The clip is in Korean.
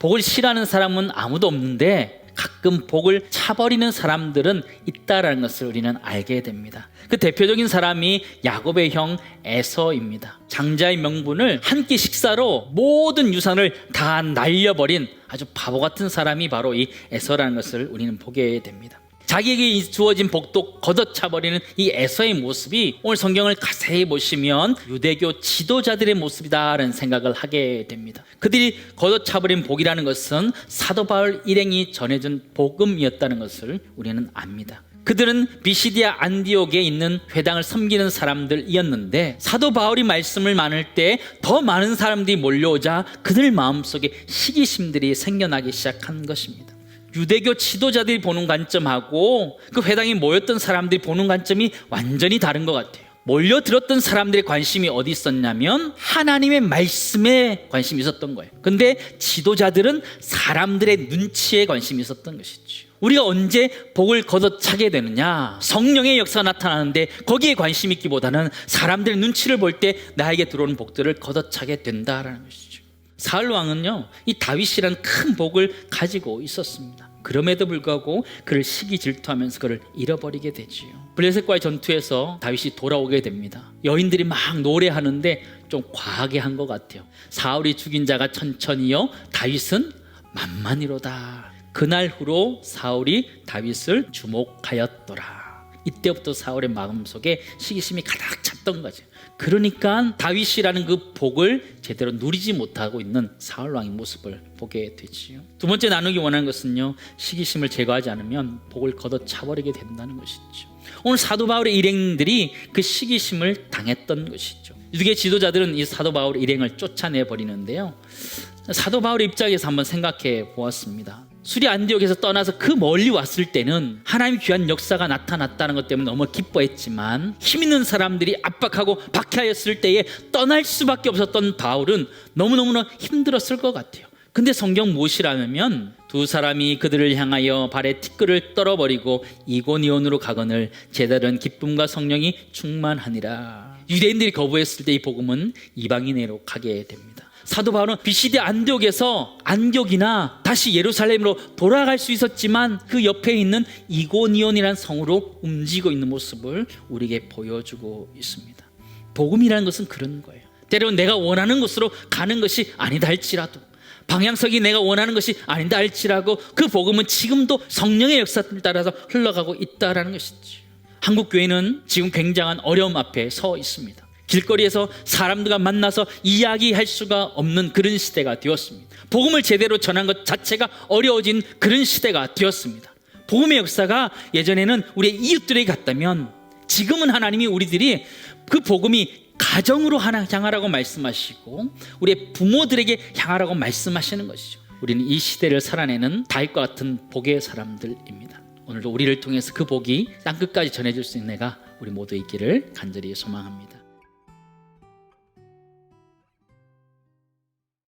복을 싫어하는 사람은 아무도 없는데 가끔 복을 차버리는 사람들은 있다라는 것을 우리는 알게 됩니다. 그 대표적인 사람이 야곱의 형 에서입니다. 장자의 명분을 한 끼 식사로 모든 유산을 다 날려버린 아주 바보 같은 사람이 바로 이 에서라는 것을 우리는 보게 됩니다. 자기에게 주어진 복도 걷어차버리는 이 에서의 모습이 오늘 성경을 자세히 보시면 유대교 지도자들의 모습이다라는 생각을 하게 됩니다. 그들이 걷어차버린 복이라는 것은 사도 바울 일행이 전해준 복음이었다는 것을 우리는 압니다. 그들은 비시디아 안디옥에 있는 회당을 섬기는 사람들이었는데 사도 바울이 말씀을 나눌 때더 많은 사람들이 몰려오자 그들 마음속에 시기심들이 생겨나기 시작한 것입니다. 유대교 지도자들이 보는 관점하고 그 회당에 모였던 사람들이 보는 관점이 완전히 다른 것 같아요. 몰려들었던 사람들의 관심이 어디 있었냐면 하나님의 말씀에 관심이 있었던 거예요. 근데 지도자들은 사람들의 눈치에 관심이 있었던 것이죠. 우리가 언제 복을 걷어차게 되느냐? 성령의 역사가 나타나는데 거기에 관심 있기보다는 사람들의 눈치를 볼 때 나에게 들어오는 복들을 걷어차게 된다라는 것이죠. 사울 왕은요, 이 다윗이란 큰 복을 가지고 있었습니다. 그럼에도 불구하고 그를 시기 질투하면서 그를 잃어버리게 되지요. 블레셋과의 전투에서 다윗이 돌아오게 됩니다. 여인들이 막 노래하는데 좀 과하게 한 것 같아요. 사울이 죽인 자가 천천히요, 다윗은 만만이로다. 그날 후로 사울이 다윗을 주목하였더라. 이때부터 사울의 마음속에 시기심이 가득 찼던 거죠. 그러니까 다윗이라는 그 복을 제대로 누리지 못하고 있는 사울 왕의 모습을 보게 되지요. 두 번째 나누기 원하는 것은요. 시기심을 제거하지 않으면 복을 걷어차버리게 된다는 것이죠. 오늘 사도 바울의 일행들이 그 시기심을 당했던 것이죠. 유대 지도자들은 이 사도 바울 일행을 쫓아내 버리는데요. 사도 바울의 입장에서 한번 생각해 보았습니다. 수리 안디옥에서 떠나서 그 멀리 왔을 때는 하나님 귀한 역사가 나타났다는 것 때문에 너무 기뻐했지만 힘 있는 사람들이 압박하고 박해하였을 때에 떠날 수밖에 없었던 바울은 너무너무나 힘들었을 것 같아요. 근데 성경 무엇이라면 두 사람이 그들을 향하여 발에 티끌을 떨어버리고 이고니온으로 가거늘 제다른 기쁨과 성령이 충만하니라. 유대인들이 거부했을 때 이 복음은 이방인에로 가게 됩니다. 사도 바울은 비시디 안디옥에서 안디옥이나 다시 예루살렘으로 돌아갈 수 있었지만 그 옆에 있는 이고니온이라는 성으로 움직이고 있는 모습을 우리에게 보여주고 있습니다. 복음이라는 것은 그런 거예요. 때로는 내가 원하는 곳으로 가는 것이 아니다 할지라도 방향성이 내가 원하는 것이 아니다 할지라도 그 복음은 지금도 성령의 역사를 따라서 흘러가고 있다라는 것이지. 한국 교회는 지금 굉장한 어려움 앞에 서 있습니다. 길거리에서 사람들과 만나서 이야기할 수가 없는 그런 시대가 되었습니다. 복음을 제대로 전한 것 자체가 어려워진 그런 시대가 되었습니다. 복음의 역사가 예전에는 우리의 이웃들에게 갔다면 지금은 하나님이 우리들이 그 복음이 가정으로 하나 향하라고 말씀하시고 우리의 부모들에게 향하라고 말씀하시는 것이죠. 우리는 이 시대를 살아내는 다윗과 같은 복의 사람들입니다. 오늘도 우리를 통해서 그 복이 땅끝까지 전해질 수 있는 내가 우리 모두 있기를 간절히 소망합니다.